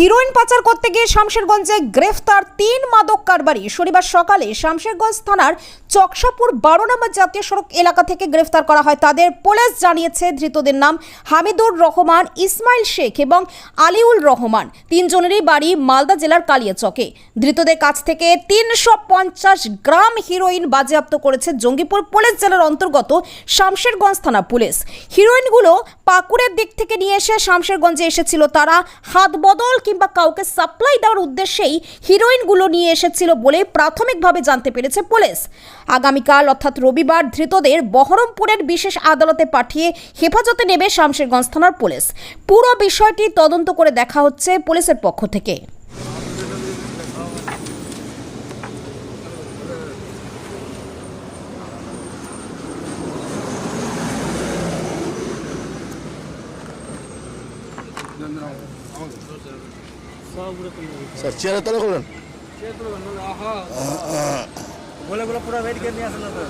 Heroine পাচার করতে গিয়ে শামশেরগঞ্জে গ্রেফতার তিন মাদক কারবারি। শনিবার সকালে শামশেরগঞ্জ থানার চকসাপুর বারো নম্বর জাতীয় সড়ক এলাকা থেকে গ্রেফতার করা হয়। তাদের পুলিশ জানিয়েছে, ধৃতদের নাম হামিদুর রহমান, ইসমাইল শেখ এবং আলিউল রহমান। তিনজনেরই বাড়ি মালদা জেলার কালিয়াচকে। ধৃতদের কাছ থেকে তিনশো পঞ্চাশ গ্রাম হিরোইন বাজেয়াপ্ত করেছে জঙ্গিপুর পুলিশ জেলার অন্তর্গত শামশেরগঞ্জ থানা পুলিশ। হিরোইনগুলো পাকুড়ের দিক থেকে নিয়ে এসে শামশেরগঞ্জে এসেছিল। তারা হাত বদল কিংবা কাউকে সাপ্লাই দেওয়ার উদ্দেশ্যেই হিরোইনগুলো নিয়ে এসেছিল বলে প্রাথমিকভাবে জানতে পেরেছে পুলিশ। আগামীকাল অর্থাৎ রবিবার ধৃতদের বহরমপুরের বিশেষ আদালতে পাঠিয়ে হেফাজতে নেবে শামশেরগঞ্জ থানার পুলিশ। পুরো বিষয়টি তদন্ত করে দেখা হচ্ছে পুলিশের পক্ষ থেকে। স্যার চেয়ারে তলা করবেন বলে বলে পুরো বেড নিয়ে আসেন না তো?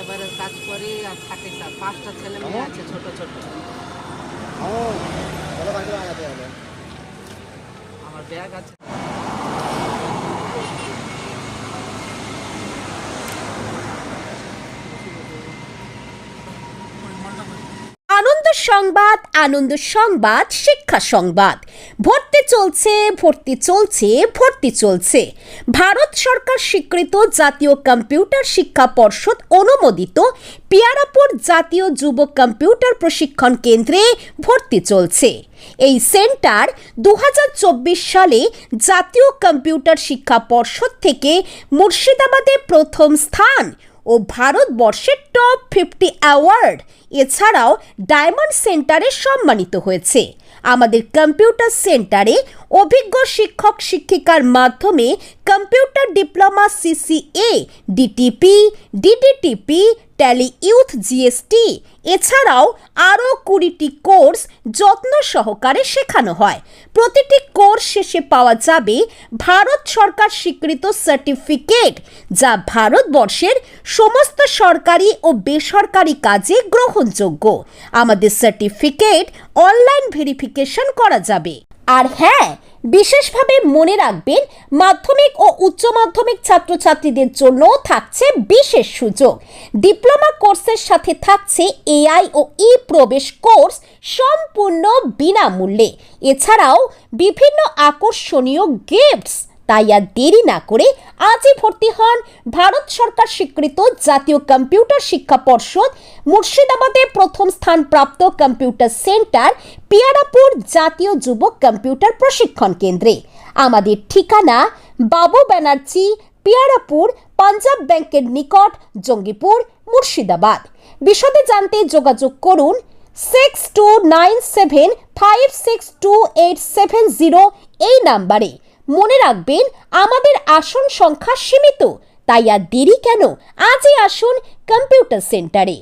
লেবারের কাজ করি আর থাকি স্যার পাঁচটা ছেলে মেয়ে আছে ছোট ছোট। আমার ব্যাগ আছে আনন্দ সংবাদ, আনন্দ সংবাদ, শিক্ষা সংবাদ। ভর্তি চলছে ভর্তি চলছে ভর্তি চলছে। ভারত সরকার স্বীকৃত জাতীয় কম্পিউটার শিক্ষা পর্ষদ অনুমোদিত পিয়ারাপুর জাতীয় যুব কম্পিউটার প্রশিক্ষণ কেন্দ্রে ভর্তি চলছে। এই সেন্টার দু হাজার চব্বিশ সালে জাতীয় কম্পিউটার শিক্ষা পর্ষদ থেকে মুর্শিদাবাদে প্রথম স্থান ও ভারতবর্ষের টপ ফিফটি অ্যাওয়ার্ড এছাড়াও ডায়মন্ড সেন্টারে সম্মানিত হয়েছে। আমাদের কম্পিউটার সেন্টারে অভিজ্ঞ শিক্ষক শিক্ষিকার মাধ্যমে computer diploma CCA, DTP, DDTP, Tally with GST, এছাড়াও আরও কুড়িটি কোর্স যত্ন সহকারে শেখানো হয়। প্রতিটি কোর্স শেষে পাওয়া যাবে ভারত সরকার স্বীকৃত সার্টিফিকেট, যা ভারতবর্ষের সমস্ত সরকারি ও বেসরকারি কাজে গ্রহণযোগ্য। আমাদের সার্টিফিকেট অনলাইন ভেরিফিকেশন করা যাবে। আর হ্যাঁ বিশেষভাবে মনে রাখবেন, মাধ্যমিক ও উচ্চ মাধ্যমিক ছাত্রছাত্রীদের জন্য থাকছে বিশেষ সুযোগ। ডিপ্লোমা কোর্সের সাথে থাকছে এআই ও ই প্রবেশ কোর্স সম্পূর্ণ বিনামূল্যে। এছাড়াও বিভিন্ন আকর্ষণীয় গিফটস তাই আর দেরি না করে আজই ভর্তি হন ভারত সরকার স্বীকৃত জাতীয় কম্পিউটার শিক্ষা পর্ষদ মুর্শিদাবাদে প্রথম স্থানপ্রাপ্ত কম্পিউটার সেন্টার পিয়ারাপুর জাতীয় যুব কম্পিউটার প্রশিক্ষণ কেন্দ্রে। আমাদের ঠিকানা বাবু ব্যানার্জি, পিয়ারাপুর, পাঞ্জাব ব্যাংকের নিকট, জঙ্গিপুর, মুর্শিদাবাদ। বিশদে জানতে যোগাযোগ করুন six two nine seven five six two eight seven zero এই নাম্বারে। মনে রাখবেন আমাদের আসন সংখ্যা সীমিত তাই আর দেরি কেন? আজই আসুন কম্পিউটার সেন্টারে